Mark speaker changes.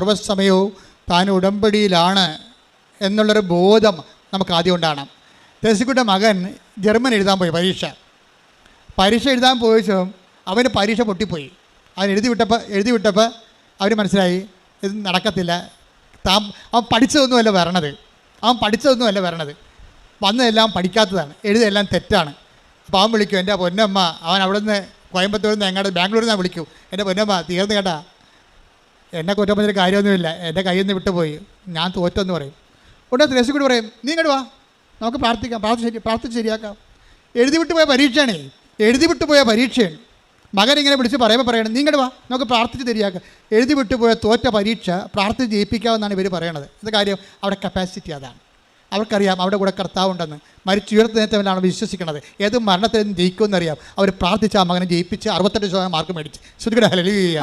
Speaker 1: സർവസമയവും താൻ ഉടമ്പടിയിലാണ് എന്നുള്ളൊരു ബോധം നമുക്ക് ആദ്യം ഉണ്ടാകണം. തെസിക്കുട്ട മകൻ ജർമ്മൻ എഴുതാൻ പോയി പരീക്ഷ. പരീക്ഷ എഴുതാൻ പോയിച്ചും അവന് പരീക്ഷ പൊട്ടിപ്പോയി. അവൻ എഴുതി വിട്ടപ്പോൾ എഴുതി വിട്ടപ്പോൾ അവർ മനസ്സിലായി ഇത് നടക്കത്തില്ല. താൻ അവൻ പഠിച്ചതൊന്നുമല്ല വരണത്. അവൻ പഠിച്ചതൊന്നുമല്ല വരണത്. വന്നതെല്ലാം പഠിക്കാത്തതാണ്. എഴുതിയെല്ലാം തെറ്റാണ്. അപ്പോൾ അവൻ വിളിക്കും എന്റെ പൊന്നമ്മ അവൻ അവിടെ നിന്ന് കോയമ്പത്തൂരിൽ നിന്ന് എങ്ങോട്ട് ബാംഗ്ലൂരിൽ നിന്ന് വിളിക്കും. എന്റെ പൊന്നമ്മ തീർന്നു കേട്ടാ. എന്നെ കുറ്റം പറഞ്ഞൊരു കാര്യമൊന്നുമില്ല. എന്റെ കയ്യിൽ നിന്ന് വിട്ടുപോയി. ഞാൻ തോറ്റെന്ന് പറയും. ഉടനെ കൂടി പറയും നീ ഇങ്ങോട്ട് വാ. നമുക്ക് പ്രാർത്ഥിക്കാം. പ്രാർത്ഥന ശരി പ്രാർത്ഥിച്ച് ശരിയാക്കാം. എഴുതി വിട്ടുപോയ പരീക്ഷയാണേ. എഴുതി വിട്ടുപോയ പരീക്ഷയാണ് മകൻ ഇങ്ങനെ വിളിച്ച് പറയുമ്പോൾ പറയണം നീ ഇങ്ങോട്ട് വാ. നമുക്ക് പ്രാർത്ഥിച്ച് ശരിയാക്കാം. എഴുതി വിട്ടുപോയ തോറ്റ പരീക്ഷ പ്രാർത്ഥിച്ച് ജയിപ്പിക്കാമെന്നാണ് ഇവർ പറയണത്. ഇത് കാര്യം അവിടെ കപ്പാസിറ്റി അതാണ്. അവർക്കറിയാം അവിടെ കൂടെ കർത്താവുണ്ടെന്ന്. മരിച്ചുയർത്തുന്നേറ്റവനാണ് വിശ്വസിക്കുന്നത് ഏത് മരണത്തിൽ നിന്ന് ജയിക്കുമെന്നറിയാം. അവർ പ്രാർത്ഥിച്ച ആ മകനെ ജയിപ്പിച്ച് അറുപത്തെട്ട് ശതമാനം മാർക്ക് മേടിച്ച്. ശ്രുതികട
Speaker 2: hallelujah.